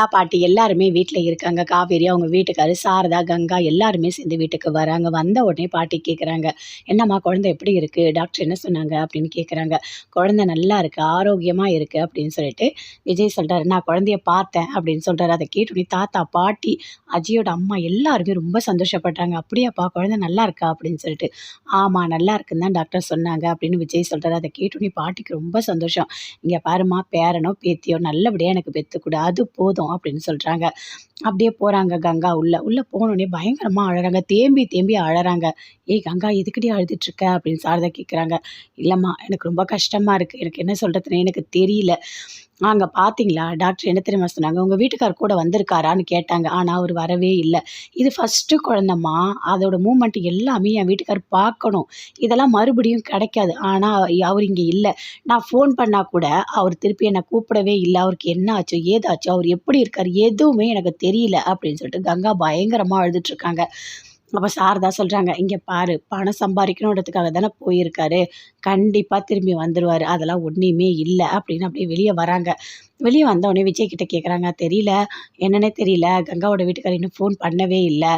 தாத்தா பாட்டி எல்லாருமே வீட்டில் இருக்காங்க. காவேரி அவங்க வீட்டுக்காரு சாரதா கங்கா எல்லாருமே சேர்ந்து வீட்டுக்கு வராங்க. வந்த உடனே பாட்டி கேட்குறாங்க என்னம்மா குழந்தை எப்படி இருக்குது டாக்டர் என்ன சொன்னாங்க? அப்படின்னு கேட்குறாங்க குழந்தை நல்லா இருக்குது ஆரோக்கியமாக இருக்குது அப்படின்னு சொல்லிட்டு விஜய் சொல்கிறாரு நான் குழந்தைய பார்த்தேன் அப்படின்னு சொல்கிறாரு அதை கேட்டுனே தாத்தா பாட்டி அஜியோட அம்மா எல்லாருமே ரொம்ப சந்தோஷப்படுறாங்க அப்படியாப்பா குழந்தை நல்லா இருக்கா? அப்படின்னு சொல்லிட்டு ஆமாம் நல்லா இருக்குன்னு தான் டாக்டர் சொன்னாங்க அப்படின்னு விஜய் சொல்கிறாரு அதை கேட்டுனே பாட்டிக்கு ரொம்ப சந்தோஷம். இங்கே பாருமா பேரனோ பேத்தியோ நல்லபடியாக எனக்கு பெற்றுக்கூட அது போதும். அப்படின்னு சொல்கிறாங்க அப்படியே போகிறாங்க கங்கா உள்ளே. உள்ளே போனோடனே பயங்கரமாக அழறாங்க. தேம்பி தேம்பி அழறாங்க. ஏய் கங்கா எதுக்கடி அழுதுட்ருக்க அப்படின்னு சாரதா கேட்குறாங்க இல்லைம்மா எனக்கு ரொம்ப கஷ்டமாக இருக்குது எனக்கு என்ன சொல்கிறதுன்னு எனக்கு தெரியல. அங்கே பார்த்தீங்களா டாக்டர் என்ன தெரியுமா சொன்னாங்க? உங்கள் வீட்டுக்கார் கூட வந்திருக்காரான்னு கேட்டாங்க. ஆனால் அவர் வரவே இல்லை. இது ஃபஸ்ட்டு குழந்தம்மா. அதோட மூமெண்ட் எல்லாமே என் வீட்டுக்கார் பார்க்கணும் இதெல்லாம் மறுபடியும் கிடைக்காது. ஆனால் அவர் இங்கே இல்லை. நான் ஃபோன் பண்ணால் கூட அவர் திருப்பி என்னை கூப்பிடவே இல்லை. அவருக்கு என்ன ஆச்சோ ஏதாச்சோ அவர் எப்படி இருக்கார் எதுவுமே எனக்கு தெரியல அப்படின்னு சொல்லிட்டு கங்கா பயங்கரமாக அழுதுட்ருக்காங்க அப்போ சாரதா சொல்கிறாங்க இங்கே பாரு பணம் சம்பாதிக்கணுன்றதுக்காக தானே போயிருக்காரு. கண்டிப்பாக திரும்பி வந்துடுவார் அதெல்லாம் ஒன்றுமே இல்லை. அப்படின்னு அப்படியே வெளியே வராங்க. வெளியே வந்தவுடனே விஜய் கிட்ட கேட்குறாங்க தெரியல. என்னன்னே தெரியல. கங்காவோட வீட்டுக்காரர் இன்னும் ஃபோன் பண்ணவே இல்லை.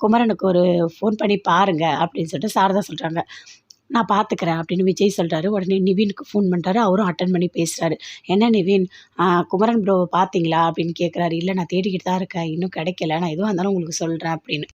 குமரனுக்கு ஒரு ஃபோன் பண்ணி பாருங்க. அப்படின்னு சொல்லிட்டு சாரதா சொல்கிறாங்க நான் பார்த்துக்கிறேன் அப்படின்னு விஜய் சொல்கிறாரு உடனே நிவினுக்கு ஃபோன் பண்ணுறாரு அவரும் அட்டன் பண்ணி பேசுகிறாரு என்ன நிவின்? குமரன் ப்ரோவை பார்த்தீங்களா அப்படின்னு கேட்குறாரு இல்லை நான் தேடிக்கிட்டு தான் இருக்கேன். இன்னும் கிடைக்கல. நான் எதுவாக இருந்தாலும் உங்களுக்கு சொல்கிறேன் அப்படின்னு.